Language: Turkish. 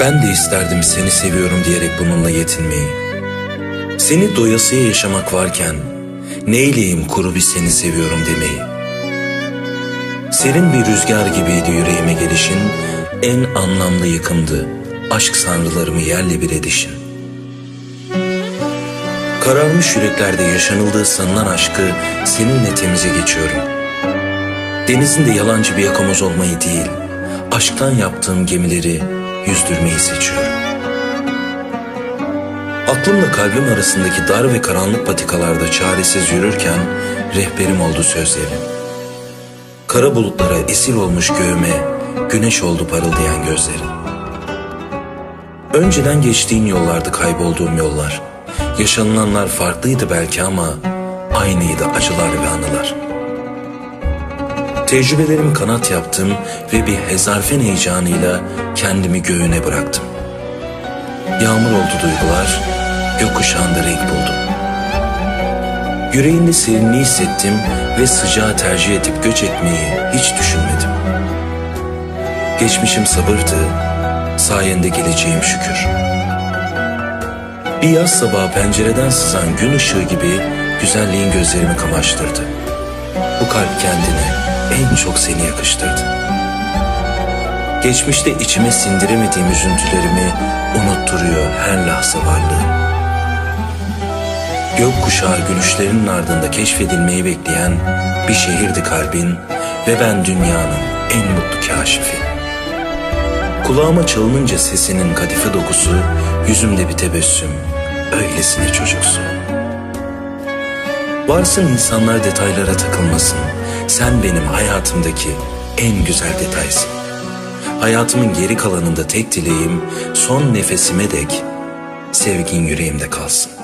Ben de isterdim seni seviyorum diyerek bununla yetinmeyi. Seni doyasıya yaşamak varken neyleyim kuru bir seni seviyorum demeyi. Serin bir rüzgar gibiydi yüreğime gelişin, en anlamlı yıkımdı aşk sanrılarımı yerle bir edişin. Kararmış yüreklerde yaşanıldığı sanılan aşkı seninle temize geçiyorum. Denizin de yalancı bir yakamoz olmayı değil, aşktan yaptığım gemileri yüzdürmeyi seçiyorum. Aklımla kalbim arasındaki dar ve karanlık patikalarda çaresiz yürürken rehberim oldu sözlerin. Kara bulutlara esir olmuş göğüme güneş oldu parıldayan gözlerin. Önceden geçtiğin yollardı kaybolduğum yollar. Yaşanılanlar farklıydı belki ama aynıydı acılar ve anılar. Tecrübelerimi kanat yaptım ve bir hezarfen heyecanıyla kendimi göğüne bıraktım. Yağmur oldu duygular, gökkuşağında renk buldum. Yüreğinde serinliği hissettim ve sıcağı tercih edip göç etmeyi hiç düşünmedim. Geçmişim sabırdı, sayende geleceğim şükür. Bir yaz sabahı pencereden sızan gün ışığı gibi güzelliğin gözlerimi kamaştırdı. Bu kalp kendine en çok seni yakıştırdı. Geçmişte içime sindiremediğim üzüntülerimi unutturuyor her lahza varlığı. Gökkuşağı gülüşlerinin ardında keşfedilmeyi bekleyen bir şehirdi kalbin ve ben dünyanın en mutlu kaşifi. Kulağıma çalınınca sesinin kadife dokusu, yüzümde bir tebessüm, öylesine çocuksu. Varsın insanlar detaylara takılmasın, sen benim hayatımdaki en güzel detaysın. Hayatımın geri kalanında tek dileğim son nefesime dek sevgin yüreğimde kalsın.